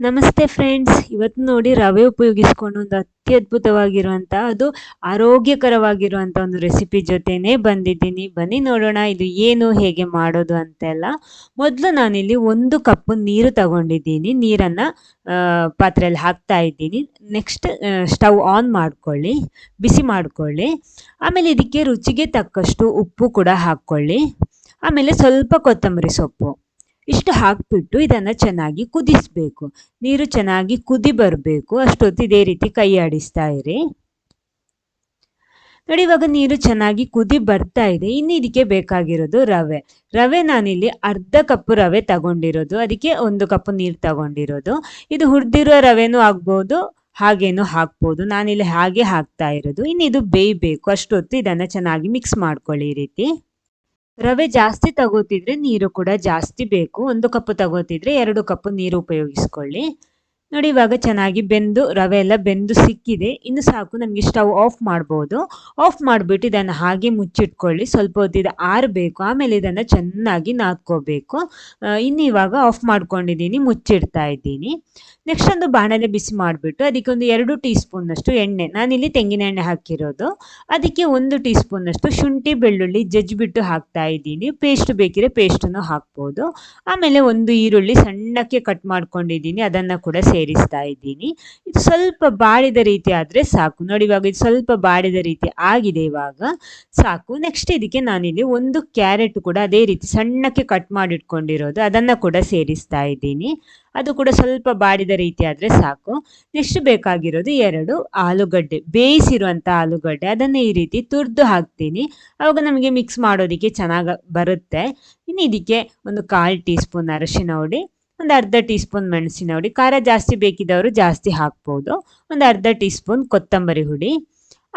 ನಮಸ್ತೆ ಫ್ರೆಂಡ್ಸ್. ಇವತ್ತು ನೋಡಿ ರವೆ ಉಪಯೋಗಿಸ್ಕೊಂಡು ಒಂದು ಅತ್ಯದ್ಭುತವಾಗಿರುವಂಥ ಅದು ಆರೋಗ್ಯಕರವಾಗಿರುವಂಥ ಒಂದು ರೆಸಿಪಿ ಜೊತೆನೇ ಬಂದಿದ್ದೀನಿ. ಬನ್ನಿ ನೋಡೋಣ, ಇದು ಏನು, ಹೇಗೆ ಮಾಡೋದು ಅಂತೆಲ್ಲ. ಮೊದಲು ನಾನಿಲ್ಲಿ ಒಂದು ಕಪ್ ನೀರು ತಗೊಂಡಿದ್ದೀನಿ. ನೀರನ್ನು ಪಾತ್ರೆಯಲ್ಲಿ ಹಾಕ್ತಾ ಇದ್ದೀನಿ. ನೆಕ್ಸ್ಟ್ ಸ್ಟವ್ ಆನ್ ಮಾಡ್ಕೊಳ್ಳಿ, ಬಿಸಿ ಮಾಡ್ಕೊಳ್ಳಿ. ಆಮೇಲೆ ಇದಕ್ಕೆ ರುಚಿಗೆ ತಕ್ಕಷ್ಟು ಉಪ್ಪು ಕೂಡ ಹಾಕ್ಕೊಳ್ಳಿ. ಆಮೇಲೆ ಸ್ವಲ್ಪ ಕೊತ್ತಂಬರಿ ಸೊಪ್ಪು. ಇಷ್ಟು ಹಾಕ್ಬಿಟ್ಟು ಇದನ್ನು ಚೆನ್ನಾಗಿ ಕುದಿಸ್ಬೇಕು. ನೀರು ಚೆನ್ನಾಗಿ ಕುದಿ ಬರಬೇಕು. ಅಷ್ಟೊತ್ತು ಇದೇ ರೀತಿ ಕೈ ಆಡಿಸ್ತಾ ಇರಿ. ನೋಡಿ, ಇವಾಗ ನೀರು ಚೆನ್ನಾಗಿ ಕುದಿ ಬರ್ತಾ ಇದೆ. ಇನ್ನು ಇದಕ್ಕೆ ಬೇಕಾಗಿರೋದು ರವೆ. ರವೆ ನಾನಿಲ್ಲಿ ಅರ್ಧ ಕಪ್ ರವೆ ತಗೊಂಡಿರೋದು. ಅದಕ್ಕೆ ಒಂದು ಕಪ್ ನೀರು ತಗೊಂಡಿರೋದು. ಇದು ಹುರಿದಿರೋ ರವೆನೂ ಆಗ್ಬೋದು, ಹಾಗೇನು ಹಾಕ್ಬೋದು. ನಾನಿಲ್ಲಿ ಹಾಗೆ ಹಾಕ್ತಾ ಇರೋದು. ಇನ್ನು ಇದು ಬೇಯಬೇಕು. ಅಷ್ಟೊತ್ತು ಇದನ್ನು ಚೆನ್ನಾಗಿ ಮಿಕ್ಸ್ ಮಾಡ್ಕೊಳ್ಳಿ ಈ ರೀತಿ. ರವೆ ಜಾಸ್ತಿ ತಗೋತಿದ್ರೆ ನೀರು ಕೂಡ ಜಾಸ್ತಿ ಬೇಕು. ಒಂದು ಕಪ್ ತಗೋತಿದ್ರೆ ಎರಡು ಕಪ್ ನೀರು ಉಪಯೋಗಿಸ್ಕೊಳ್ಳಿ. ನೋಡಿ, ಇವಾಗ ಚೆನ್ನಾಗಿ ಬೆಂದು, ರವೆ ಎಲ್ಲ ಬೆಂದು ಸಿಕ್ಕಿದೆ. ಇನ್ನು ಸಾಕು, ನಮಗೆ ಸ್ಟವ್ ಆಫ್ ಮಾಡ್ಬೋದು. ಆಫ್ ಮಾಡಿಬಿಟ್ಟು ಇದನ್ನು ಹಾಗೆ ಮುಚ್ಚಿಟ್ಕೊಳ್ಳಿ. ಸ್ವಲ್ಪ ಹೊತ್ತು ಇದು ಆರಬೇಕು. ಆಮೇಲೆ ಇದನ್ನು ಚೆನ್ನಾಗಿ ನಾದ್ಕೋಬೇಕು. ಇನ್ನು ಇವಾಗ ಆಫ್ ಮಾಡ್ಕೊಂಡಿದ್ದೀನಿ, ಮುಚ್ಚಿಡ್ತಾ ಇದ್ದೀನಿ. ನೆಕ್ಸ್ಟ್ ಒಂದು ಬಾಣಲೆ ಬಿಸಿ ಮಾಡಿಬಿಟ್ಟು, ಅದಕ್ಕೆ ಒಂದು ಎರಡು ಟೀ ಸ್ಪೂನ್ನಷ್ಟು ಎಣ್ಣೆ. ನಾನಿಲ್ಲಿ ತೆಂಗಿನ ಎಣ್ಣೆ ಹಾಕಿರೋದು. ಅದಕ್ಕೆ ಒಂದು ಟೀ ಸ್ಪೂನ್ನಷ್ಟು ಶುಂಠಿ, ಬೆಳ್ಳುಳ್ಳಿ, ಜಜ್ಜಿಬಿಟ್ಟು ಹಾಕ್ತಾ ಇದ್ದೀನಿ. ಪೇಸ್ಟ್ ಬೇಕಿದ್ರೆ ಪೇಸ್ಟನ್ನು ಹಾಕ್ಬೋದು. ಆಮೇಲೆ ಒಂದು ಈರುಳ್ಳಿ ಸಣ್ಣಕ್ಕೆ ಕಟ್ ಮಾಡ್ಕೊಂಡಿದ್ದೀನಿ. ಅದನ್ನು ಕೂಡ ಸೇರಿಸ್ತಾ ಇದ್ದೀನಿ. ಇದು ಸ್ವಲ್ಪ ಬಾಡಿದ ರೀತಿ ಆದರೆ ಸಾಕು. ನೋಡಿ ಇವಾಗ ಇದು ಸ್ವಲ್ಪ ಬಾಡಿದ ರೀತಿ ಆಗಿದೆ ಇವಾಗ. ಸಾಕು. ನೆಕ್ಸ್ಟ್ ಇದಕ್ಕೆ ನಾನಿಲ್ಲಿ ಒಂದು ಕ್ಯಾರೆಟ್ ಕೂಡ ಅದೇ ರೀತಿ ಸಣ್ಣಕ್ಕೆ ಕಟ್ ಮಾಡಿಟ್ಕೊಂಡಿರೋದು. ಅದನ್ನು ಕೂಡ ಸೇರಿಸ್ತಾ ಇದ್ದೀನಿ. ಅದು ಕೂಡ ಸ್ವಲ್ಪ ಬಾಡಿದ ರೀತಿ ಆದರೆ ಸಾಕು. ನೆಕ್ಸ್ಟ್ ಬೇಕಾಗಿರೋದು ಎರಡು ಆಲೂಗಡ್ಡೆ. ಬೇಯಿಸಿರುವಂಥ ಆಲೂಗಡ್ಡೆ. ಅದನ್ನು ಈ ರೀತಿ ತುರಿದು ಹಾಕ್ತೀನಿ. ಅವಾಗ ನಮಗೆ ಮಿಕ್ಸ್ ಮಾಡೋದಕ್ಕೆ ಚೆನ್ನಾಗಿ ಬರುತ್ತೆ. ಇನ್ನು ಇದಕ್ಕೆ ಒಂದು ಕಾಲು ಟೀ ಸ್ಪೂನ್ ಅರಶಿನ ಹುಡಿ ಒಂದು ಅರ್ಧ ಟೀ ಸ್ಪೂನ್ ಮೆಣಸಿನ ಹುಡಿ, ಖಾರ ಜಾಸ್ತಿ ಬೇಕಿದ್ದವರು ಜಾಸ್ತಿ ಹಾಕ್ಬೋದು. ಒಂದು ಅರ್ಧ ಟೀ ಸ್ಪೂನ್ ಕೊತ್ತಂಬರಿ ಹುಡಿ,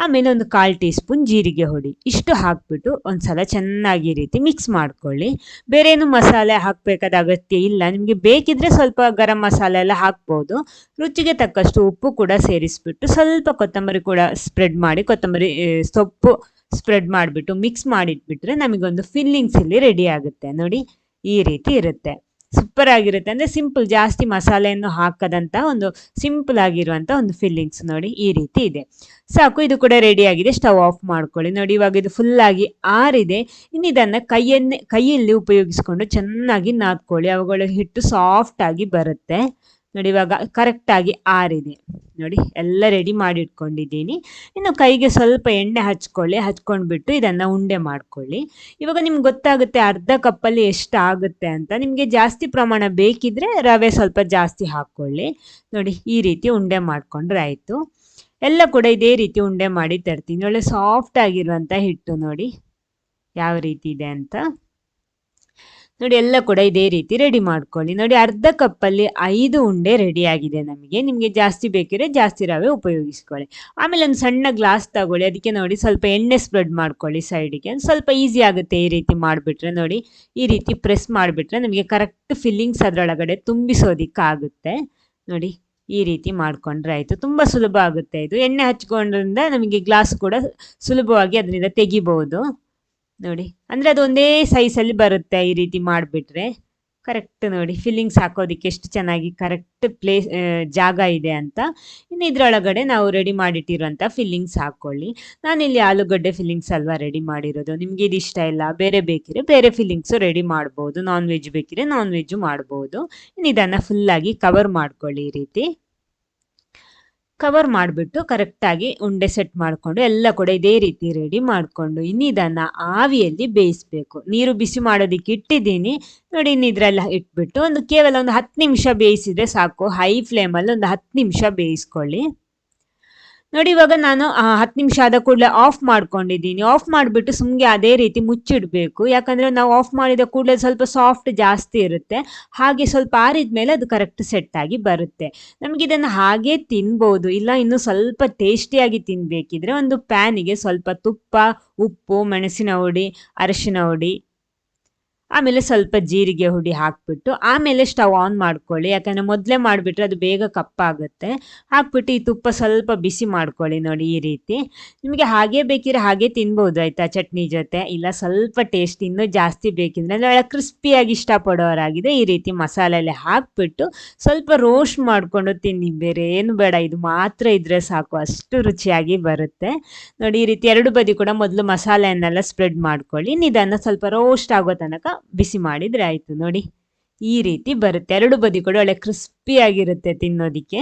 ಆಮೇಲೆ ಒಂದು ಕಾಲು ಟೀ ಸ್ಪೂನ್ ಜೀರಿಗೆ ಹುಡಿ. ಇಷ್ಟು ಹಾಕ್ಬಿಟ್ಟು ಒಂದ್ಸಲ ಚೆನ್ನಾಗಿ ರೀತಿ ಮಿಕ್ಸ್ ಮಾಡ್ಕೊಳ್ಳಿ. ಬೇರೆ ಏನು ಮಸಾಲೆ ಹಾಕಬೇಕಾದ ಅಗತ್ಯ ಇಲ್ಲ. ನಿಮಗೆ ಬೇಕಿದ್ರೆ ಸ್ವಲ್ಪ ಗರಂ ಮಸಾಲೆ ಎಲ್ಲ ಹಾಕ್ಬೋದು. ರುಚಿಗೆ ತಕ್ಕಷ್ಟು ಉಪ್ಪು ಕೂಡ ಸೇರಿಸ್ಬಿಟ್ಟು ಸ್ವಲ್ಪ ಕೊತ್ತಂಬರಿ ಕೂಡ ಸ್ಪ್ರೆಡ್ ಮಾಡಿ, ಕೊತ್ತಂಬರಿ ಸೊಪ್ಪು ಸ್ಪ್ರೆಡ್ ಮಾಡಿಬಿಟ್ಟು ಮಿಕ್ಸ್ ಮಾಡಿಟ್ಬಿಟ್ರೆ ನಮಗೊಂದು ಫಿಲ್ಲಿಂಗ್ಸ್ ಇಲ್ಲಿ ರೆಡಿ ಆಗುತ್ತೆ. ನೋಡಿ, ಈ ರೀತಿ ಇರುತ್ತೆ. ಸೂಪರ್ ಆಗಿರುತ್ತೆ. ಅಂದರೆ ಸಿಂಪಲ್ ಜಾಸ್ತಿ ಮಸಾಲೆಯನ್ನು ಹಾಕದಂಥ ಒಂದು ಸಿಂಪಲ್ ಆಗಿರುವಂಥ ಒಂದು ಫಿಲ್ಲಿಂಗ್ಸ್ ನೋಡಿ ಈ ರೀತಿ ಇದೆ. ಸಾಕು, ಇದು ಕೂಡ ರೆಡಿ ಆಗಿದೆ. ಸ್ಟವ್ ಆಫ್ ಮಾಡ್ಕೊಳ್ಳಿ. ನೋಡಿ, ಇವಾಗ ಇದು ಫುಲ್ಲಾಗಿ ಆರಿದೆ. ಇನ್ನು ಇದನ್ನು ಕೈಯನ್ನೇ, ಕೈಯಲ್ಲಿ ಉಪಯೋಗಿಸ್ಕೊಂಡು ಚೆನ್ನಾಗಿ ನಾದ್ಕೊಳ್ಳಿ. ಅವುಗಳ ಹಿಟ್ಟು ಸಾಫ್ಟ್ ಆಗಿ ಬರುತ್ತೆ. ನೋಡಿ ಇವಾಗ ಕರೆಕ್ಟಾಗಿ ಆರಿದೆ. ನೋಡಿ ಎಲ್ಲ ರೆಡಿ ಮಾಡಿ ಇಟ್ಕೊಂಡಿದ್ದೀನಿ ಇನ್ನು ಕೈಗೆ ಸ್ವಲ್ಪ ಎಣ್ಣೆ ಹಚ್ಕೊಳ್ಳಿ. ಹಚ್ಕೊಂಡ್ಬಿಟ್ಟು ಇದನ್ನು ಉಂಡೆ ಮಾಡ್ಕೊಳ್ಳಿ. ಇವಾಗ ನಿಮ್ಗೆ ಗೊತ್ತಾಗುತ್ತೆ ಅರ್ಧ ಕಪ್ಪಲ್ಲಿ ಎಷ್ಟು ಆಗುತ್ತೆ ಅಂತ. ನಿಮಗೆ ಜಾಸ್ತಿ ಪ್ರಮಾಣ ಬೇಕಿದ್ರೆ ರವೆ ಸ್ವಲ್ಪ ಜಾಸ್ತಿ ಹಾಕ್ಕೊಳ್ಳಿ. ನೋಡಿ ಈ ರೀತಿ ಉಂಡೆ ಮಾಡಿಕೊಂಡ್ರೆ ಆಯಿತು. ಎಲ್ಲ ಕೂಡ ಇದೇ ರೀತಿ ಉಂಡೆ ಮಾಡಿ ತರ್ತೀನಿ. ಒಳ್ಳೆ ಸಾಫ್ಟ್ ಆಗಿರುವಂಥ ಹಿಟ್ಟು ನೋಡಿ. ಯಾವ ರೀತಿ ಇದೆ ಅಂತ. ನೋಡಿ ಎಲ್ಲ ಕೂಡ ಇದೇ ರೀತಿ ರೆಡಿ ಮಾಡ್ಕೊಳ್ಳಿ. ನೋಡಿ ಅರ್ಧ ಕಪ್ಪಲ್ಲಿ ಐದು ಉಂಡೆ ರೆಡಿ ಆಗಿದೆ ನಮಗೆ. ನಿಮಗೆ ಜಾಸ್ತಿ ಬೇಕಿದ್ರೆ ಜಾಸ್ತಿ ರವೆ ಉಪಯೋಗಿಸ್ಕೊಳ್ಳಿ. ಆಮೇಲೆ ಒಂದು ಸಣ್ಣ ಗ್ಲಾಸ್ ತಗೊಳ್ಳಿ. ಅದಕ್ಕೆ ನೋಡಿ ಸ್ವಲ್ಪ ಎಣ್ಣೆ ಸ್ಪ್ರೆಡ್ ಮಾಡ್ಕೊಳ್ಳಿ ಸೈಡಿಗೆ ಸ್ವಲ್ಪ ಈಸಿ ಆಗುತ್ತೆ ಈ ರೀತಿ ಮಾಡಿಬಿಟ್ರೆ ನೋಡಿ ಈ ರೀತಿ ಪ್ರೆಸ್ ಮಾಡಿಬಿಟ್ರೆ ನಮಗೆ ಕರೆಕ್ಟ್ ಫಿಲ್ಲಿಂಗ್ಸ್ ಅದರೊಳಗಡೆ ತುಂಬಿಸೋದಿಕ್ಕಾಗುತ್ತೆ. ನೋಡಿ ಈ ರೀತಿ ಮಾಡಿಕೊಂಡ್ರೆ ಆಯಿತು. ತುಂಬ ಸುಲಭ ಆಗುತ್ತೆ ಇದು. ಎಣ್ಣೆ ಹಚ್ಕೊಂಡ್ರಿಂದ ನಮಗೆ ಗ್ಲಾಸ್ ಕೂಡ ಸುಲಭವಾಗಿ ಅದರಿಂದ ತೆಗಿಬೋದು. ನೋಡಿ. ಅಂದರೆ ಅದು ಒಂದೇ ಸೈಜಲ್ಲಿ ಬರುತ್ತೆ ಈ ರೀತಿ ಮಾಡಿಬಿಟ್ರೆ. ಕರೆಕ್ಟ್ ನೋಡಿ. ಫಿಲ್ಲಿಂಗ್ಸ್ ಹಾಕೋದಕ್ಕೆ ಎಷ್ಟು ಚೆನ್ನಾಗಿ ಕರೆಕ್ಟ್ ಪ್ಲೇಸ್ ಜಾಗ ಇದೆ ಅಂತ. ಇನ್ನು ಇದರೊಳಗಡೆ ನಾವು ರೆಡಿ ಮಾಡಿಟ್ಟಿರುವಂಥ ಫಿಲ್ಲಿಂಗ್ಸ್ ಹಾಕ್ಕೊಳ್ಳಿ ನಾನಿಲ್ಲಿ ಆಲೂಗಡ್ಡೆ ಫಿಲ್ಲಿಂಗ್ಸ್ ಅಲ್ವಾ ರೆಡಿ ಮಾಡಿರೋದು. ನಿಮಗೆ ಇದು ಇಷ್ಟ ಇಲ್ಲ. ಬೇರೆ ಬೇಕಿದ್ರೆ ಬೇರೆ ಫಿಲ್ಲಿಂಗ್ಸು ರೆಡಿ ಮಾಡ್ಬೋದು. ನಾನ್ ವೆಜ್ ಬೇಕಿದ್ರೆ ನಾನ್ ವೆಜ್ಜು ಮಾಡ್ಬೋದು. ಇನ್ನು ಇದನ್ನು ಫುಲ್ಲಾಗಿ ಕವರ್ ಮಾಡ್ಕೊಳ್ಳಿ ಈ ರೀತಿ. ಕವರ್ ಮಾಡಿಬಿಟ್ಟು ಕರೆಕ್ಟಾಗಿ ಉಂಡೆ ಸೆಟ್ ಮಾಡಿಕೊಂಡು ಎಲ್ಲ ಕೂಡ ಇದೇ ರೀತಿ ರೆಡಿ ಮಾಡಿಕೊಂಡು ಇನ್ನಿದನ್ನು ಆವಿಯಲ್ಲಿ ಬೇಯಿಸಬೇಕು. ನೀರು ಬಿಸಿ ಮಾಡೋದಕ್ಕೆ ಇಟ್ಟಿದ್ದೀನಿ. ನೋಡಿ ಇನ್ನಿದ್ರೆಲ್ಲ ಇಟ್ಬಿಟ್ಟು ಒಂದು ಕೇವಲ ಒಂದು ಹತ್ತು ನಿಮಿಷ ಬೇಯಿಸಿದರೆ ಸಾಕು. ಹೈ ಫ್ಲೇಮಲ್ಲಿ ಒಂದು ಹತ್ತು ನಿಮಿಷ ಬೇಯಿಸ್ಕೊಳ್ಳಿ. ನೋಡಿ, ಇವಾಗ ನಾನು ಹತ್ತು ನಿಮಿಷ ಆದ ಕೂಡಲೇ ಆಫ್ ಮಾಡ್ಕೊಂಡಿದ್ದೀನಿ. ಆಫ್ ಮಾಡಿಬಿಟ್ಟು ಸುಮ್ಮನೆ ಅದೇ ರೀತಿ ಮುಚ್ಚಿಡಬೇಕು. ಯಾಕಂದರೆ ನಾವು ಆಫ್ ಮಾಡಿದ ಕೂಡಲೇ ಸ್ವಲ್ಪ ಸಾಫ್ಟ್ ಜಾಸ್ತಿ ಇರುತ್ತೆ. ಹಾಗೆ ಸ್ವಲ್ಪ ಆರಿದ ಮೇಲೆ ಅದು ಕರೆಕ್ಟ್ ಸೆಟ್ ಆಗಿ ಬರುತ್ತೆ. ನಮಗೆ ಇದನ್ನು ಹಾಗೆ ತಿನ್ಬೋದು. ಇಲ್ಲ, ಇನ್ನೂ ಸ್ವಲ್ಪ ಟೇಸ್ಟಿಯಾಗಿ ತಿನ್ನಬೇಕಿದ್ರೆ ಒಂದು ಪ್ಯಾನಿಗೆ ಸ್ವಲ್ಪ ತುಪ್ಪ, ಉಪ್ಪು, ಮೆಣಸಿನ ಹುಡಿ, ಅರಿಶಿನ ಹುಡಿ ಆಮೇಲೆ ಸ್ವಲ್ಪ ಜೀರಿಗೆ ಹುಡಿ ಹಾಕ್ಬಿಟ್ಟು, ಆಮೇಲೆ ಸ್ಟವ್ ಆನ್ ಮಾಡ್ಕೊಳ್ಳಿ. ಯಾಕಂದರೆ ಮೊದಲೇ ಮಾಡಿಬಿಟ್ರೆ ಅದು ಬೇಗ ಕಪ್ಪಾಗುತ್ತೆ. ಹಾಕ್ಬಿಟ್ಟು ಈ ತುಪ್ಪ ಸ್ವಲ್ಪ ಬಿಸಿ ಮಾಡ್ಕೊಳ್ಳಿ ನೋಡಿ ಈ ರೀತಿ. ನಿಮಗೆ ಹಾಗೆ ಬೇಕಿದ್ರೆ ಹಾಗೆ ತಿನ್ಬೋದು ಆಯಿತಾ ಚಟ್ನಿ ಜೊತೆ. ಇಲ್ಲ ಸ್ವಲ್ಪ ಟೇಸ್ಟ್ ಇನ್ನೂ ಜಾಸ್ತಿ ಬೇಕಿದ್ರೆ. ಅಂದರೆ ಕ್ರಿಸ್ಪಿಯಾಗಿ ಇಷ್ಟಪಡೋರಾಗಿದೆ. ಈ ರೀತಿ ಮಸಾಲೆಯಲ್ಲಿ ಹಾಕ್ಬಿಟ್ಟು ಸ್ವಲ್ಪ ರೋಸ್ಟ್ ಮಾಡಿಕೊಂಡು ತಿನ್ನಿ. ಬೇರೆ ಏನು ಬೇಡ. ಇದು ಮಾತ್ರ ಇದ್ರೆ ಸಾಕು. ಅಷ್ಟು ರುಚಿಯಾಗಿ ಬರುತ್ತೆ. ನೋಡಿ ಈ ರೀತಿ ಎರಡು ಬದಿ ಕೂಡ ಮೊದಲು ಮಸಾಲೆಯನ್ನೆಲ್ಲ ಸ್ಪ್ರೆಡ್ ಮಾಡ್ಕೊಳ್ಳಿ. ನಿಧಾನ ಸ್ವಲ್ಪ ರೋಸ್ಟ್ ಆಗೋ ತನಕ ಬಿಸಿ ಮಾಡಿದರೆ ಆಯಿತು ನೋಡಿ. ಈ ರೀತಿ ಬರುತ್ತೆ. ಎರಡು ಬದಿ ಕೂಡ ಒಳ್ಳೆ ಕ್ರಿಸ್ಪಿಯಾಗಿರುತ್ತೆ ತಿನ್ನೋದಕ್ಕೆ.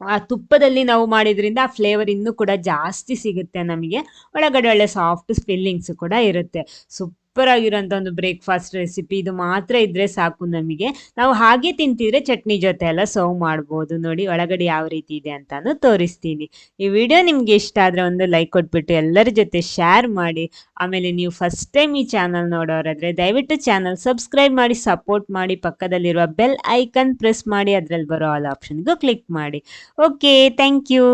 ಆ ತುಪ್ಪದಲ್ಲಿ ನಾವು ಮಾಡಿದ್ರಿಂದ ಆ ಫ್ಲೇವರ್ ಇನ್ನೂ ಕೂಡ ಜಾಸ್ತಿ ಸಿಗುತ್ತೆ ನಮಗೆ. ಒಳಗಡೆ ಒಳ್ಳೆ ಸಾಫ್ಟ್ ಫಿಲ್ಲಿಂಗ್ಸ್ ಕೂಡ ಇರುತ್ತೆ. ಸೂಪರ್ ಆಗಿರೋಂಥ ಒಂದು ಬ್ರೇಕ್ಫಾಸ್ಟ್ ರೆಸಿಪಿ ಇದು ಮಾತ್ರ ಇದ್ರೆ ಸಾಕು ನಮಗೆ. ನಾವು ಹಾಗೆ ತಿಂತಿದ್ರೆ ಚಟ್ನಿ ಜೊತೆ ಎಲ್ಲ ಸರ್ವ್ ಮಾಡ್ಬೋದು. ನೋಡಿ ಒಳಗಡೆ ಯಾವ ರೀತಿ ಇದೆ ಅಂತಾನು ತೋರಿಸ್ತೀನಿ. ಈ ವಿಡಿಯೋ ನಿಮ್ಗೆ ಇಷ್ಟ ಆದ್ರೆ ಒಂದು ಲೈಕ್ ಕೊಟ್ಬಿಟ್ಟು ಎಲ್ಲರ ಜೊತೆ ಶೇರ್ ಮಾಡಿ. ಆಮೇಲೆ ನೀವು ಫಸ್ಟ್ ಟೈಮ್ ಈ ಚಾನಲ್ ನೋಡೋರಾದ್ರೆ ದಯವಿಟ್ಟು ಚಾನಲ್ ಸಬ್ಸ್ಕ್ರೈಬ್ ಮಾಡಿ ಸಪೋರ್ಟ್ ಮಾಡಿ, ಪಕ್ಕದಲ್ಲಿರುವ ಬೆಲ್ ಐಕನ್ ಪ್ರೆಸ್ ಮಾಡಿ, ಅದರಲ್ಲಿ ಬರೋ ಆಲ್ ಆಪ್ಷನ್ಗೂ ಕ್ಲಿಕ್ ಮಾಡಿ. Okay thank you